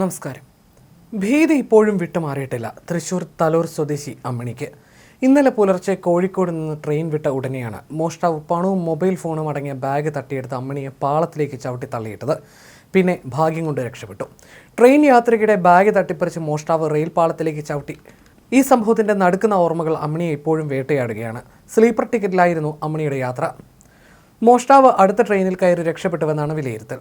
നമസ്കാരം. ഭീതി ഇപ്പോഴും വിട്ടുമാറിയിട്ടില്ല. തൃശൂർ തലൂർ സ്വദേശി അമ്മിണിക്ക്. ഇന്നലെ പുലർച്ചെ കോഴിക്കോട് നിന്ന് ട്രെയിൻ വിട്ട ഉടനെയാണ് മോഷ്ടാവ് പണവും മൊബൈൽ ഫോണും അടങ്ങിയ ബാഗ് തട്ടിയെടുത്ത് അമ്മിണിയെ പാളത്തിലേക്ക് ചവിട്ടി തള്ളിയിട്ടത്. പിന്നെ ഭാഗ്യം കൊണ്ട് രക്ഷപ്പെട്ടു. ട്രെയിൻ യാത്രയ്ക്കിടെ ബാഗ് തട്ടിപ്പറിച്ച് മോഷ്ടാവ് റെയിൽ പാളത്തിലേക്ക് ചവിട്ടി. ഈ സംഭവത്തിന്റെ നടുക്കുന്ന ഓർമ്മകൾ അമ്മിണിയെ ഇപ്പോഴും വേട്ടയാടുകയാണ്. സ്ലീപ്പർ ടിക്കറ്റിലായിരുന്നു അമ്മിണിയുടെ യാത്ര. മോഷ്ടാവ് അടുത്ത ട്രെയിനിൽ കയറി രക്ഷപ്പെട്ടുവെന്നാണ് വിലയിരുത്തൽ.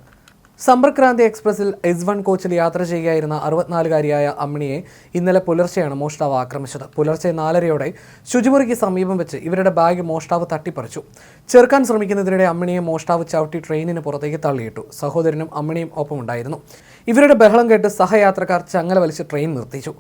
സമ്പർക്രാന്തി എക്സ്പ്രസിൽ എസ് വൺ കോച്ചിൽ യാത്ര ചെയ്യുകയായിരുന്ന അറുപത്തിനാലുകാരിയായ അമ്മിണിയെ ഇന്നലെ പുലർച്ചെയാണ് മോഷ്ടാവ് ആക്രമിച്ചത്. പുലർച്ചെ നാലരയോടെ ശുചിമുറിക്ക് സമീപം വെച്ച് ഇവരുടെ ബാഗ് മോഷ്ടാവ് തട്ടിപ്പറിച്ചു. ചെറുക്കാൻ ശ്രമിക്കുന്നതിനിടെ അമ്മിണിയെ മോഷ്ടാവ് ചവിട്ടി ട്രെയിനിന് പുറത്തേക്ക് തള്ളിയിട്ടു. സഹോദരനും അമ്മിണിയും ഒപ്പമുണ്ടായിരുന്നു. ഇവരുടെ ബഹളം കേട്ട് സഹയാത്രക്കാർ ചങ്ങല വലിച്ച് ട്രെയിൻ നിർത്തിച്ചു.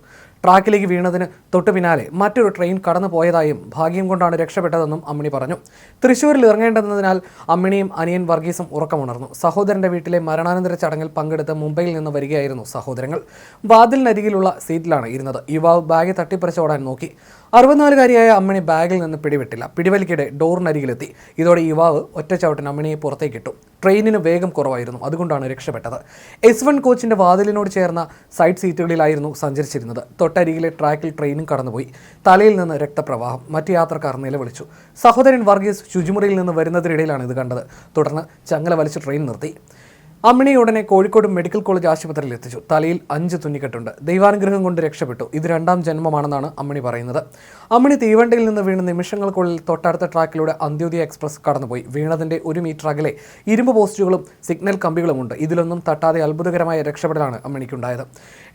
ട്രാക്കിലേക്ക് വീണതിന് തൊട്ടു പിന്നാലെ മറ്റൊരു ട്രെയിൻ കടന്നു പോയതായും ഭാഗ്യം കൊണ്ടാണ് രക്ഷപ്പെട്ടതെന്നും അമ്മിണി പറഞ്ഞു. തൃശ്ശൂരിൽ ഇറങ്ങേണ്ടതിനാൽ അമ്മിണിയും അനിയൻ വർഗീസും ഉറക്കമുണർന്നു. സഹോദരന്റെ വീട്ടിലെ മരണാനന്തര ചടങ്ങിൽ പങ്കെടുത്ത് മുംബൈയിൽ നിന്ന് വരികയായിരുന്നു സഹോദരങ്ങൾ. വാതിലിനരികിലുള്ള സീറ്റിലാണ് ഇരുന്നത്. യുവാവ് ബാഗ് തട്ടിപ്പറിച്ചോടാൻ നോക്കി. അറുപത്തിനാലുകാരിയായ അമ്മിണി ബാഗിൽ നിന്ന് പിടിവിട്ടില്ല. പിടിവലിക്കിടെ ഡോറിനരികിലെത്തി. ഇതോടെ യുവാവ് ഒറ്റച്ചവിട്ടിന് അമ്മിണിയെ പുറത്തേക്കിട്ടു. ട്രെയിനിന് വേഗം കുറവായിരുന്നു. അതുകൊണ്ടാണ് രക്ഷപ്പെട്ടത്. എസ് വൺ കോച്ചിന്റെ വാതിലിനോട് ചേർന്ന സൈഡ് സീറ്റുകളിലായിരുന്നു സഞ്ചരിച്ചിരുന്നത്. തൊട്ടരികിലെ ട്രാക്കിൽ ട്രെയിനും കടന്നുപോയി. തലയിൽ നിന്ന് രക്തപ്രവാഹം. മറ്റ് യാത്രക്കാർ നിലവിളിച്ചു. സഹോദരൻ വർഗീസ് ശുചിമുറിയിൽ നിന്ന് വരുന്നതിനിടയിലാണ് ഇത് കണ്ടത്. തുടർന്ന് ചങ്ങല വലിച്ച് ട്രെയിൻ നിർത്തി. അമ്മിണിയെ ഉടനെ കോഴിക്കോട് മെഡിക്കൽ കോളേജ് ആശുപത്രിയിൽ എത്തിച്ചു. തലയിൽ അഞ്ച് തുന്നിക്കെട്ടുണ്ട്. ദൈവാനുഗ്രഹം കൊണ്ട് രക്ഷപ്പെട്ടു. ഇത് രണ്ടാം ജന്മമാണെന്നാണ് അമ്മിണി പറയുന്നത്. അമ്മിണി തീവണ്ടിയിൽ നിന്ന് വീണ് നിമിഷങ്ങൾക്കുള്ളിൽ തൊട്ടടുത്ത ട്രാക്കിലൂടെ അന്ത്യോദയ എക്സ്പ്രസ് കടന്നുപോയി. വീണതിന്റെ ഒരു മീറ്റർ അകലെ ഇരുമ്പ് പോസ്റ്റുകളും സിഗ്നൽ കമ്പികളുമുണ്ട്. ഇതിലൊന്നും തട്ടാതെ അത്ഭുതകരമായ രക്ഷപ്പെടലാണ് അമ്മിണിക്കുണ്ടായത്.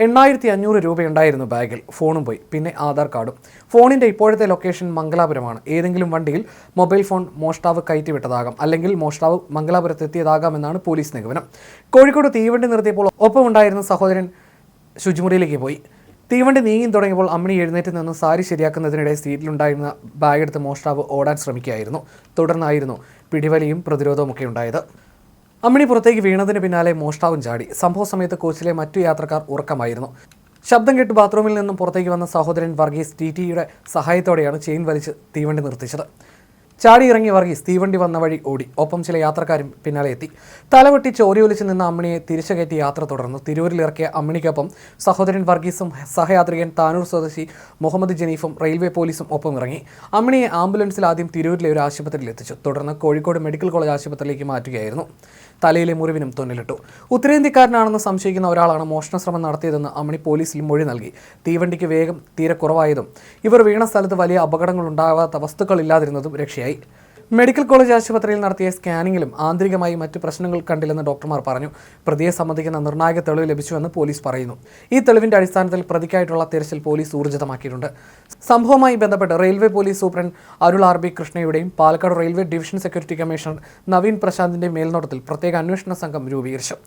എണ്ണായിരത്തി അഞ്ഞൂറ് രൂപയുണ്ടായിരുന്നു ബാഗിൽ. ഫോണും പോയി. പിന്നെ ആധാർ കാർഡും. ഫോണിന്റെ ഇപ്പോഴത്തെ ലൊക്കേഷൻ മംഗലാപുരമാണ്. ഏതെങ്കിലും വണ്ടിയിൽ മൊബൈൽ ഫോൺ മോഷ്ടാവ് കയറ്റിവിട്ടതാകാം. അല്ലെങ്കിൽ മോഷ്ടാവ് എത്തിയതാകാമെന്നാണ് പോലീസ് നിഗമനം. കോഴിക്കോട് തീവണ്ടി നിർത്തിയപ്പോൾ ഒപ്പമുണ്ടായിരുന്ന സഹോദരൻ ശുചിമുറിയിലേക്ക് പോയി. തീവണ്ടി നീങ്ങി തുടങ്ങിയപ്പോൾ അമ്മിണി എഴുന്നേറ്റ് നിന്ന് സാരി ശരിയാക്കുന്നതിനിടെ സീറ്റിലുണ്ടായിരുന്ന ബാഗ് എടുത്ത് മോഷ്ടാവ് ഓടാൻ ശ്രമിക്കുകയായിരുന്നു. തുടർന്നായിരുന്നു പിടിവലിയും പ്രതിരോധവും ഒക്കെ ഉണ്ടായത്. അമ്മിണി പുറത്തേക്ക് വീണതിന് പിന്നാലെ മോഷ്ടാവും ചാടി. സംഭവ സമയത്ത് കോച്ചിലെ മറ്റു യാത്രക്കാർ ഉറക്കമായിരുന്നു. ശബ്ദം കേട്ട് ബാത്റൂമിൽ നിന്നും പുറത്തേക്ക് വന്ന സഹോദരൻ വർഗീസ് ടി ടിയുടെ സഹായത്തോടെയാണ് ചെയിൻ വലിച്ച് തീവണ്ടി നിർത്തിച്ചത്. ചാടി ഇറങ്ങി വർഗീസ് തീവണ്ടി വന്ന വഴി ഓടി. ഒപ്പം ചില യാത്രക്കാരും പിന്നാലെ എത്തി. തലവെട്ടി ചോരിയൊലിച്ച് നിന്ന അമ്മിണിയെ തിരിച്ചു കയറ്റി യാത്ര തുടർന്നു. തിരൂരിൽ ഇറക്കിയ അമ്മിണിക്കൊപ്പം സഹോദരൻ വർഗീസും സഹയാത്രികൻ താനൂർ സ്വദേശി മുഹമ്മദ് ജനീഫും റെയിൽവേ പോലീസും ഒപ്പം ഇറങ്ങി. അമ്മിണിയെ ആംബുലൻസിൽ ആദ്യം തിരൂരിലെ ഒരു ആശുപത്രിയിൽ എത്തിച്ചു. തുടർന്ന് കോഴിക്കോട് മെഡിക്കൽ കോളേജ് ആശുപത്രിയിലേക്ക് മാറ്റുകയായിരുന്നു. തലയിലെ മുറിവിനും തുന്നലിട്ടു. ഉത്തരേന്ത്യക്കാരനാണെന്ന് സംശയിക്കുന്ന ഒരാളാണ് മോഷണശ്രമം നടത്തിയതെന്ന് അമ്മിണി പോലീസിൽ മൊഴി നൽകി. തീവണ്ടിക്ക് വേഗം തീരെ കുറവായതും ഇവർ വീണ സ്ഥലത്ത് വലിയ അപകടങ്ങൾ ഉണ്ടാകാത്ത വസ്തുക്കളില്ലാതിരുന്നതും രക്ഷയായി. മെഡിക്കൽ കോളേജ് ആശുപത്രിയിൽ നടത്തിയ സ്കാനിങ്ങിലും ആന്തരികമായി മറ്റു പ്രശ്നങ്ങൾ കണ്ടില്ലെന്ന് ഡോക്ടർമാർ പറഞ്ഞു. പ്രതിയെ സംബന്ധിക്കുന്ന നിർണായക തെളിവ് ലഭിച്ചുവെന്ന് പോലീസ് പറയുന്നു. ഈ തെളിവിന്റെ അടിസ്ഥാനത്തിൽ പ്രതിക്കായിട്ടുള്ള തിരച്ചിൽ പോലീസ് ഊർജിതമാക്കിയിട്ടുണ്ട് സംഭവവുമായി ബന്ധപ്പെട്ട് railway police superintendent Arul R B കൃഷ്ണയുടെയും Palakkad railway division security commissioner Naveen പ്രശാന്തിന്റെ മേൽനോട്ടത്തിൽ പ്രത്യേക അന്വേഷണ സംഘം രൂപീകരിച്ചു.